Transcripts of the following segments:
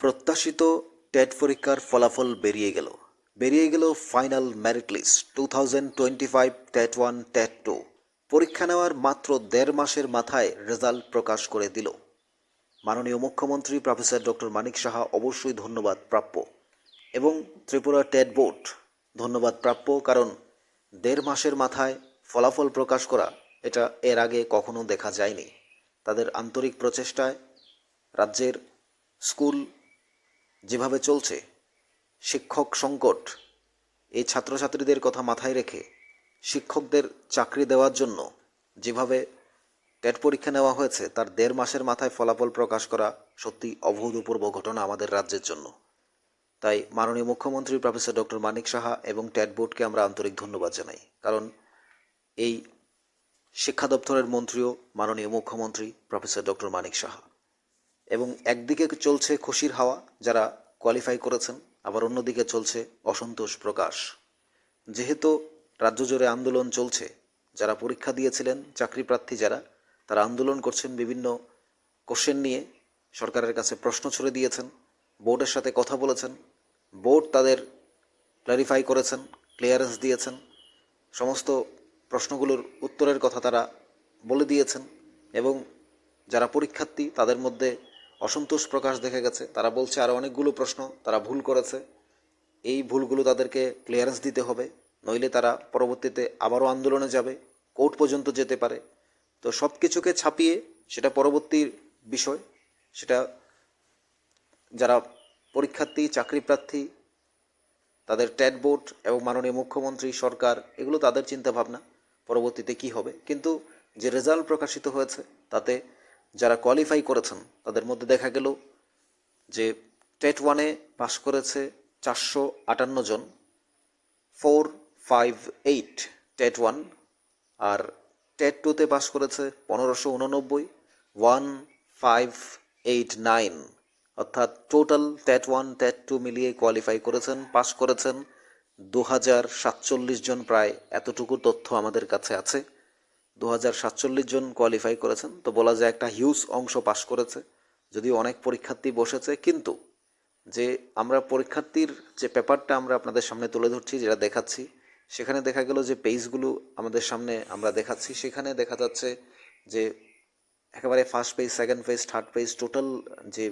প্রত্যাশিত টেট পরীক্ষার ফলাফল বেরিয়ে গেল। বেরিয়ে গেল final merit list two thousand twenty five TET one TET two পরীক্ষা নেওয়ার মাত্র দেড় মাসের মাথায় রেজাল্ট প্রকাশ করে দিল। মাননীয় মুখ্যমন্ত্রী প্রফেসর ডক্টর মানিক সাহা অবশ্যই ধন্যবাদ প্রাপ্য। এবং ত্রিপুরা টেট বোর্ড, ধন্যবাদ প্রাপ্য কারণ দেড় মাসের মাথায় ফলাফল প্রকাশ করা এটা এর আগে কখনো দেখা যায়নি। তাদের আন্তরিক প্রচেষ্টায় রাজ্যের স্কুল যেভাবে চলছে, শিক্ষক সংকট, এই ছাত্রছাত্রীদের কথা মাথায় রেখে শিক্ষকদের চাকরি দেওয়ার জন্য যেভাবে টেট পরীক্ষা নেওয়া হয়েছে, তার দেড় মাসের মাথায় ফলাফল প্রকাশ করা সত্যি অভূতপূর্ব ঘটনা আমাদের রাজ্যের জন্য। তাই মাননীয় মুখ্যমন্ত্রী প্রফেসর ডক্টর মানিক সাহা এবং টেট বোর্ডকে আমরা আন্তরিক ধন্যবাদ জানাই। কারণ এই শিক্ষা দপ্তরের মন্ত্রীও মাননীয় মুখ্যমন্ত্রী প্রফেসর ডক্টর মানিক সাহা। এবং একদিকে চলছে খুশির হাওয়া, যারা কোয়ালিফাই করেছেন, আবার অন্যদিকে চলছে অসন্তোষ প্রকাশ। যেহেতু রাজ্য জুড়ে আন্দোলন চলছে, যারা পরীক্ষা দিয়েছিলেন, চাকরি প্রার্থী যারা, তারা আন্দোলন করছেন বিভিন্ন কোশ্চেন নিয়ে। সরকারের কাছে প্রশ্ন ছুড়ে দিয়েছেন বোর্ডের সাথে কথা বলেছেন বোর্ড তাদের ক্লারিফাই করেছেন ক্লিয়ারেন্স দিয়েছেন। সমস্ত প্রশ্নগুলোর উত্তরের কথা তারা বলে দিয়েছেন এবং যারা পরীক্ষার্থী, তাদের মধ্যে অসন্তোষ প্রকাশ দেখা গেছে। তারা বলছে আরও অনেকগুলো প্রশ্ন, তারা ভুল করেছে। এই ভুলগুলো তাদেরকে ক্লিয়ারেন্স দিতে হবে। নইলে তারা পরবর্তীতে আবারও আন্দোলনে যাবে, কোর্ট পর্যন্ত যেতে পারে। তো সব কিছুকে ছাপিয়ে সেটা পরবর্তী বিষয়। সেটা যারা পরীক্ষার্থী চাকরি প্রার্থী তাদের ট্যাট বোর্ড এবং মাননীয় মুখ্যমন্ত্রী, সরকার, এগুলো তাদের চিন্তাভাবনা, পরবর্তীতে কি হবে। কিন্তু যে রেজাল্ট প্রকাশিত হয়েছে, তাতে যারা কোয়ালিফাই করেছেন, তাদের মধ্যে দেখা গেল যে টেট ওয়ানে পাস করেছে চারশো আটান্ন জন, four, five, eight TET one, আর টেট টুতে পাস করেছে পনেরোশো উননব্বই, ওয়ান, ফাইভ, এইট, নাইন। অর্থাৎ total TET one, TET two মিলিয়ে কোয়ালিফাই করেছেন, পাস করেছেন দু হাজার সাতচল্লিশ জন। প্রায় এতটুকু তথ্য আমাদের কাছে আছে। দু হাজার সাতচল্লিশ জন কোয়ালিফাই করেছেন। তো বলা যায় একটা হিউজ অংশ পাশ করেছে। যদিও অনেক পরীক্ষার্থী বসেছে, কিন্তু যে আমরা পরীক্ষার্থীর যে পেপারটা আমরা আপনাদের সামনে তুলে ধরছি, যেটা দেখাচ্ছি, সেখানে দেখা গেল যে পেজগুলো আমাদের সামনে আমরা দেখাচ্ছি। সেখানে দেখা যাচ্ছে যে একেবারে first page second page third page total যে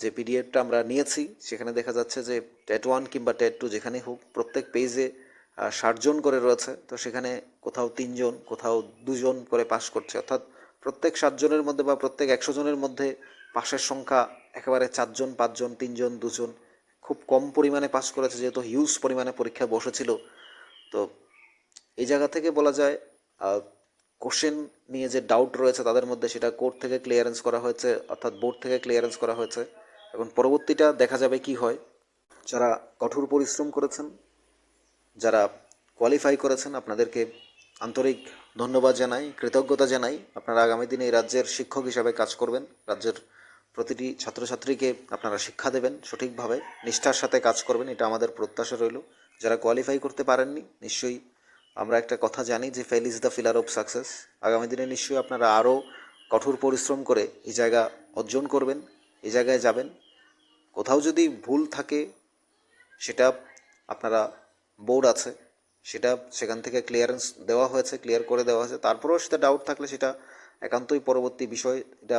যে পিডিএফটা আমরা নিয়েছি, সেখানে দেখা যাচ্ছে যে টেট ওয়ান কিংবা টেট টু যেখানে হোক, প্রত্যেক পেজে ষাটজন করে রয়েছে। তো সেখানে কোথাও তিনজন, কোথাও দুজন করে পাশ করছে। অর্থাৎ প্রত্যেক সাতজনের মধ্যে বা প্রত্যেক একশো জনের মধ্যে পাশের সংখ্যা একেবারে চারজন পাঁচজন তিনজন দুজন খুব কম পরিমাণে পাস করেছে, যেহেতু হিউজ পরিমাণে পরীক্ষা বসেছিল। তো এই জায়গা থেকে বলা যায় কোশ্চেন নিয়ে যে ডাউট রয়েছে তাদের মধ্যে সেটা কোর্ট থেকে ক্লিয়ারেন্স করা হয়েছে, অর্থাৎ বোর্ড থেকে ক্লিয়ারেন্স করা হয়েছে। এখন পরবর্তীটা দেখা যাবে কি হয়। যারা কঠোর পরিশ্রম করেছেন যারা কোয়ালিফাই করেছেন, আপনাদেরকে আন্তরিক ধন্যবাদ জানাই, কৃতজ্ঞতা জানাই। আপনারা আগামী দিনে এই রাজ্যের শিক্ষক হিসাবে কাজ করবেন। রাজ্যের প্রতিটি ছাত্রছাত্রীকে আপনারা শিক্ষা দেবেন সঠিকভাবে, নিষ্ঠার সাথে কাজ করবেন, এটা আমাদের প্রত্যাশা রইল। যারা কোয়ালিফাই করতে পারেননি, নিশ্চয়ই আমরা একটা কথা জানি যে fail is the pillar of success আগামী দিনে নিশ্চয়ই আপনারা আরও কঠোর পরিশ্রম করে এই জায়গা অর্জন করবেন, এই জায়গায় যাবেন। কোথাও যদি ভুল থাকে, সেটা আপনারা বোর্ড আছে, সেটা সেখান থেকে ক্লিয়ারেন্স দেওয়া হয়েছে ক্লিয়ার করে দেওয়া হয়েছে। তারপরেও সেটা ডাউট থাকলে সেটা একান্তই পরবর্তী বিষয়। এটা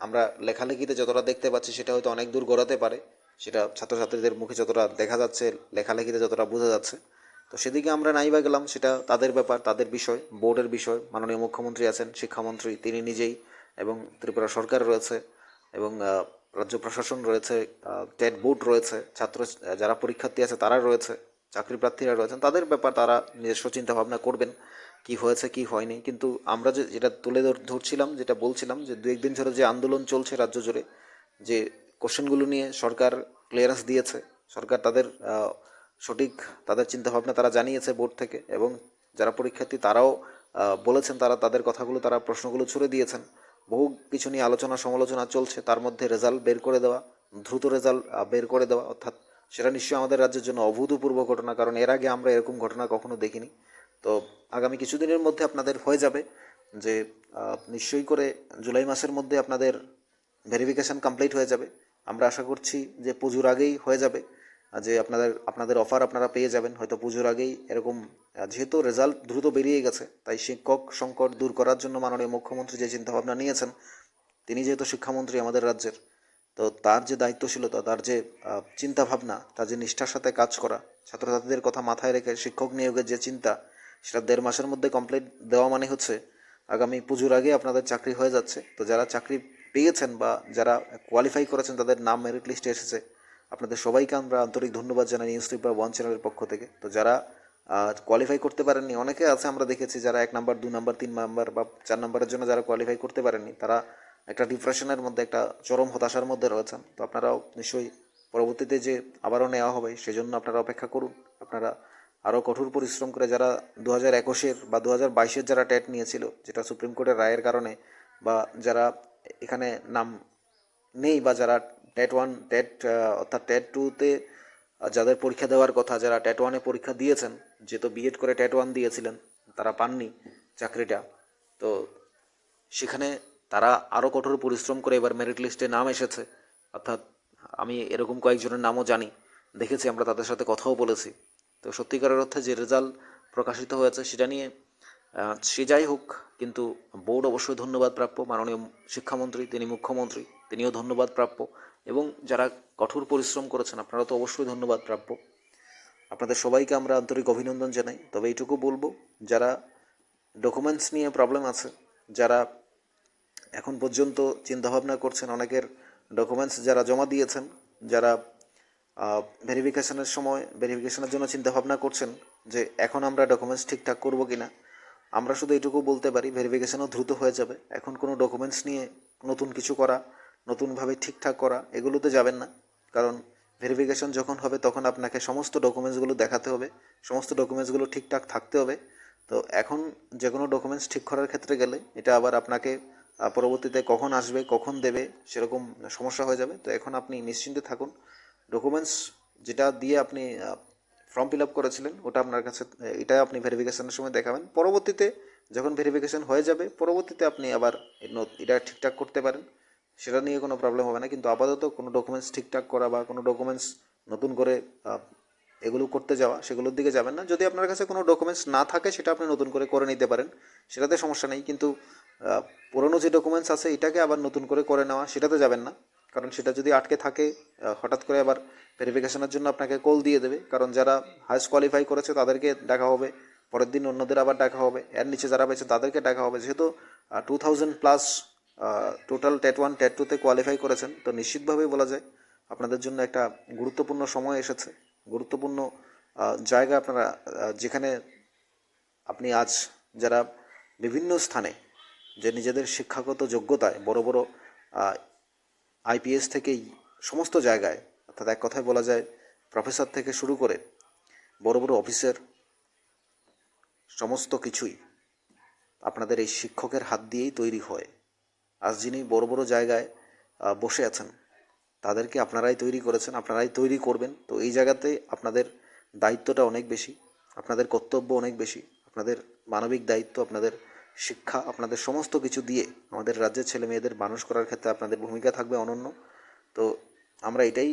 আমরা লেখালেখিতে যতটা দেখতে পাচ্ছি, সেটা হয়তো অনেক দূর গড়াতে পারে। সেটা ছাত্রছাত্রীদের মুখে যতটা দেখা যাচ্ছে, লেখালেখিতে যতটা বোঝা যাচ্ছে। তো সেদিকে আমরা নাইবা গেলাম, সেটা তাদের ব্যাপার, তাদের বিষয় বোর্ডের বিষয়। মাননীয় মুখ্যমন্ত্রী আছেন, শিক্ষামন্ত্রী, তিনি নিজেই এবং ত্রিপুরা সরকার রয়েছে এবং রাজ্য প্রশাসন রয়েছে টেট বোর্ড রয়েছে, ছাত্র, যারা পরীক্ষার্থী আছে, তারা রয়েছে। চাকরি প্রার্থীরা রয়েছেন, তাদের ব্যাপার তারা নিজস্ব চিন্তা ভাবনা করবেন কি হয়েছে, কি হয়নি। কিন্তু আমরা যে যেটা তুলে ধরছিলাম, যেটা বলছিলাম যে দু, একদিন ধরে যে আন্দোলন চলছে রাজ্য জুড়ে, যে কোশ্চেনগুলো নিয়ে সরকার ক্লিয়ারেন্স দিয়েছে, সরকার তাদের সঠিক তাদের চিন্তাভাবনা তারা জানিয়েছে বোর্ড থেকে এবং যারা পরীক্ষার্থী তারাও বলেছেন, তারা তাদের কথাগুলো, তারা প্রশ্নগুলো ছুড়ে দিয়েছেন। বহু কিছু নিয়ে আলোচনা সমালোচনা চলছে, তার মধ্যে রেজাল্ট বের করে দেওয়া, দ্রুত রেজাল্ট বের করে দেওয়া, অর্থাৎ সেটা নিশ্চয়ই আমাদের রাজ্যের জন্য অভূতপূর্ব ঘটনা, কারণ এর আগে আমরা এরকম ঘটনা কখনো দেখিনি। তো আগামী কিছুদিনের মধ্যে আপনাদের হয়ে যাবে যে নিশ্চয়ই করে জুলাই মাসের মধ্যে আপনাদের ভেরিফিকেশান কমপ্লিট হয়ে যাবে। আমরা আশা করছি যে পুজোর আগেই হয়ে যাবে যে আপনাদের আপনাদের অফার আপনারা পেয়ে যাবেন। হয়তো পুজোর আগেই এরকম যেহেতু রেজাল্ট দ্রুত বেরিয়ে গেছে, তাই শিক্ষক সংকট দূর করার জন্য মাননীয় মুখ্যমন্ত্রী যে চিন্তাভাবনা নিয়েছেন, তিনি যেহেতু শিক্ষামন্ত্রী আমাদের রাজ্যের তো তার যে দায়িত্বশীলতা তার যে আহ, চিন্তাভাবনা তার যে নিষ্ঠার সাথে কাজ করা ছাত্রছাত্রীদের কথা মাথায় রেখে শিক্ষক নিয়োগের যে চিন্তা সেটা দেড় মাসের মধ্যে কমপ্লিট দেওয়া মানে হচ্ছে আগামী পুজোর আগে আপনাদের চাকরি হয়ে যাচ্ছে। তো যারা চাকরি পেয়েছেন বা যারা কোয়ালিফাই করেছেন তাদের নাম মেরিট লিস্টে এসেছে। আপনাদের সবাইকে আমরা আন্তরিক ধন্যবাদ জানাই নিউজ পেপার ওয়ান চ্যানেলের পক্ষ থেকে। তো যারা কোয়ালিফাই করতে পারেননি অনেকে আছে আমরা দেখেছি যারা এক নাম্বার দু নাম্বার তিন নাম্বার বা চার নাম্বারের জন্য যারা কোয়ালিফাই করতে পারেননি তারা একটা ডিপ্রেশনের মধ্যে, একটা চরম হতাশার মধ্যে রয়েছেন। তো আপনারাও নিশ্চয়ই পরবর্তীতে যে আবারও নেওয়া হবে, সেজন্য আপনারা অপেক্ষা করুন। আপনারা আরও কঠোর পরিশ্রম করে যারা দু হাজার একুশের বা দু হাজার বাইশের যারা টেট নিয়েছিল, যেটা সুপ্রিম কোর্টের রায়ের কারণে, বা যারা এখানে নাম নেই, বা যারা টেট ওয়ান, টেট অর্থাৎ টেট টুতে যাদের পরীক্ষা দেওয়ার কথা, যারা টেট ওয়ানে পরীক্ষা দিয়েছেন যেহেতু বিএড করে টেট ওয়ান দিয়েছিলেন, তারা পাননি চাকরিটা। তো সেখানে তারা আরও কঠোর পরিশ্রম করে এবার মেরিট লিস্টে নাম এসেছে। অর্থাৎ আমি এরকম কয়েকজনের নামও জানি, দেখেছি, আমরা তাদের সাথে কথাও বলেছি। তো সত্যিকারের অর্থে যে রেজাল্ট প্রকাশিত হয়েছে সেটা নিয়ে সে যাই হোক, কিন্তু বোর্ড অবশ্যই ধন্যবাদ প্রাপ্য। মাননীয় শিক্ষামন্ত্রী, তিনি মুখ্যমন্ত্রী, তিনিও ধন্যবাদ প্রাপ্য। এবং যারা কঠোর পরিশ্রম করেছেন, আপনারা তো অবশ্যই ধন্যবাদ প্রাপ্য। আপনাদের সবাইকে আমরা আন্তরিক অভিনন্দন জানাই। তবে এইটুকু বলব, যারা ডকুমেন্টস নিয়ে প্রবলেম আছে, যারা এখন পর্যন্ত চিন্তাভাবনা করছেন অনেকের ডকুমেন্টস যারা জমা দিয়েছেন, যারা ভেরিফিকেশনের সময় ভেরিফিকেশনের জন্য চিন্তাভাবনা করছেন যে এখন আমরা ডকুমেন্টস ঠিকঠাক করব কি না আমরা শুধু এটুকু বলতে পারি ভেরিফিকেশনও দ্রুত হয়ে যাবে। এখন কোনো ডকুমেন্টস নিয়ে নতুন কিছু করা, নতুনভাবে ঠিকঠাক করা, এগুলোতে যাবেন না। কারণ ভেরিফিকেশন যখন হবে তখন আপনাকে সমস্ত ডকুমেন্টসগুলো দেখাতে হবে, সমস্ত ডকুমেন্টসগুলো ঠিকঠাক থাকতে হবে। তো এখন যে কোনো ডকুমেন্টস ঠিক করার ক্ষেত্রে গেলে এটা আবার আপনাকে পরবর্তীতে কখন আসবে, কখন দেবে, সেরকম সমস্যা হয়ে যাবে। তো এখন আপনি নিশ্চিন্তে থাকুন। ডকুমেন্টস যেটা দিয়ে আপনি ফর্ম ফিল আপ করেছিলেন, ওটা আপনার কাছে, এটা আপনি ভেরিফিকেশনের সময় দেখাবেন। পরবর্তীতে যখন ভেরিফিকেশন হয়ে যাবে, পরবর্তীতে আপনি আবার এটা ঠিকঠাক করতে পারেন। সেটা নিয়ে কোনো প্রবলেম হবে না, কিন্তু আপাতত কোনো ডকুমেন্টস ঠিকঠাক করা বা কোনো ডকুমেন্টস নতুন করে এগুলো করতে যাওয়া, সেগুলোর দিকে যাবেন না। যদি আপনার কাছে কোনো ডকুমেন্টস না থাকে, সেটা আপনি নতুন করে করে নিতে পারেন। সেটাতে সমস্যা নেই, কিন্তু পুরনো যে ডকুমেন্টস আছে, এটাকে আবার নতুন করে করে নেওয়া, সেটাতে যাবেন না। কারণ সেটা যদি আটকে থাকে হঠাৎ করে আবার ভেরিফিকেশনের জন্য আপনাকে কল দিয়ে দেবে। কারণ যারা হাইস্ট কোয়ালিফাই করেছে, তাদেরকে ডাকা হবে। পরের দিন অন্যদের আবার ডাকা হবে। এর নিচে যারা পেয়েছে তাদেরকে ডাকা হবে। যেহেতু two thousand plus total TET one TET টুতে কোয়ালিফাই করেছেন, তো নিশ্চিতভাবেই বলা যায়, আপনাদের জন্য একটা গুরুত্বপূর্ণ সময় এসেছে। গুরুত্বপূর্ণ জায়গা আপনারা যেখানে আপনি আজ যারা বিভিন্ন স্থানে যে নিজেদের শিক্ষাগত যোগ্যতায় বড় বড় আইপিএস থেকেই সমস্ত জায়গায়, অর্থাৎ এক কথায় বলা যায় প্রফেসর থেকে শুরু করে বড় বড় অফিসের সমস্ত কিছুই আপনাদের এই শিক্ষকের হাত দিয়েই তৈরি হয়। আজ যিনি বড় বড় জায়গায় বসে আছেন তাদেরকে আপনারাই তৈরি করেছেন, আপনারাই তৈরি করবেন। তো এই জায়গাতে আপনাদের দায়িত্বটা অনেক বেশি, আপনাদের কর্তব্য অনেক বেশি, আপনাদের মানবিক দায়িত্ব, আপনাদের শিক্ষা, আপনাদের সমস্ত কিছু দিয়ে আমাদের রাজ্যের ছেলে মেয়েদের মানুষ করার ক্ষেত্রে আপনাদের ভূমিকা থাকবে অনন্য। তো আমরা এটাই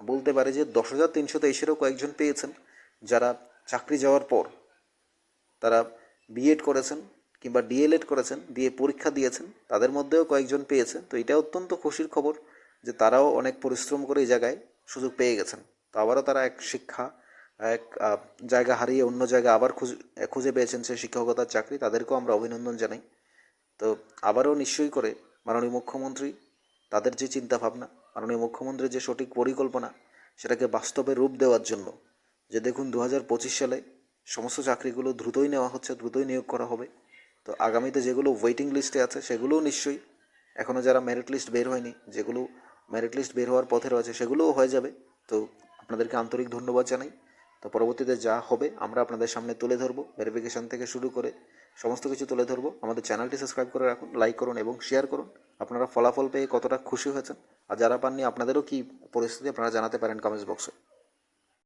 বলতে পারি যে দশ হাজার তিনশো তেইশেরও কয়েকজন পেয়েছেন যারা চাকরি যাওয়ার পর তারা বিএড করেছেন কিংবা ডিএলএড করেছেন, দিয়ে পরীক্ষা দিয়েছেন, তাদের মধ্যেও কয়েকজন পেয়েছে তো এটা অত্যন্ত খুশির খবর। যে তারাও অনেক পরিশ্রম করে এই জায়গায় সুযোগ পেয়ে গেছেন। তো আবারও তারা এক শিক্ষা, এক জায়গা হারিয়ে অন্য জায়গা আবার খুঁজে খুঁজে পেয়েছেন সেই শিক্ষকতার চাকরি। তাদেরকেও আমরা অভিনন্দন জানাই। তো আবারও নিশ্চয়ই করে মাননীয় মুখ্যমন্ত্রী তাদের যে চিন্তা ভাবনা মাননীয় মুখ্যমন্ত্রীর যে সঠিক পরিকল্পনা, সেটাকে বাস্তবে রূপ দেওয়ার জন্য যে দেখুন দু হাজার পঁচিশ সালে সমস্ত চাকরিগুলো দ্রুতই নেওয়া হচ্ছে, দ্রুতই নিয়োগ করা হবে। তো আগামীতে যেগুলো ওয়েটিং লিস্টে আছে, সেগুলোও নিশ্চয়ই এখনও যারা মেরিট লিস্ট বের হয়নি, যেগুলো মেরিট লিস্ট বের হওয়ার পথে রয়েছে, সেগুলোও হয়ে যাবে। তো আপনাদেরকে আন্তরিক ধন্যবাদ জানাই। তো পরবর্তীতে যা হবে, আমরা আপনাদের সামনে তুলে ধরবো ভেরিফিকেশান থেকে শুরু করে সমস্ত কিছু তুলে ধরবো। আমাদের চ্যানেলটি সাবস্ক্রাইব করে রাখুন লাইক করুন এবং শেয়ার করুন। আপনারা ফলাফল পেয়ে কতটা খুশি হয়েছেন, আর যারা পাননি, আপনাদেরও কী পরিস্থিতি আপনারা জানাতে পারেন কমেন্টস বক্সে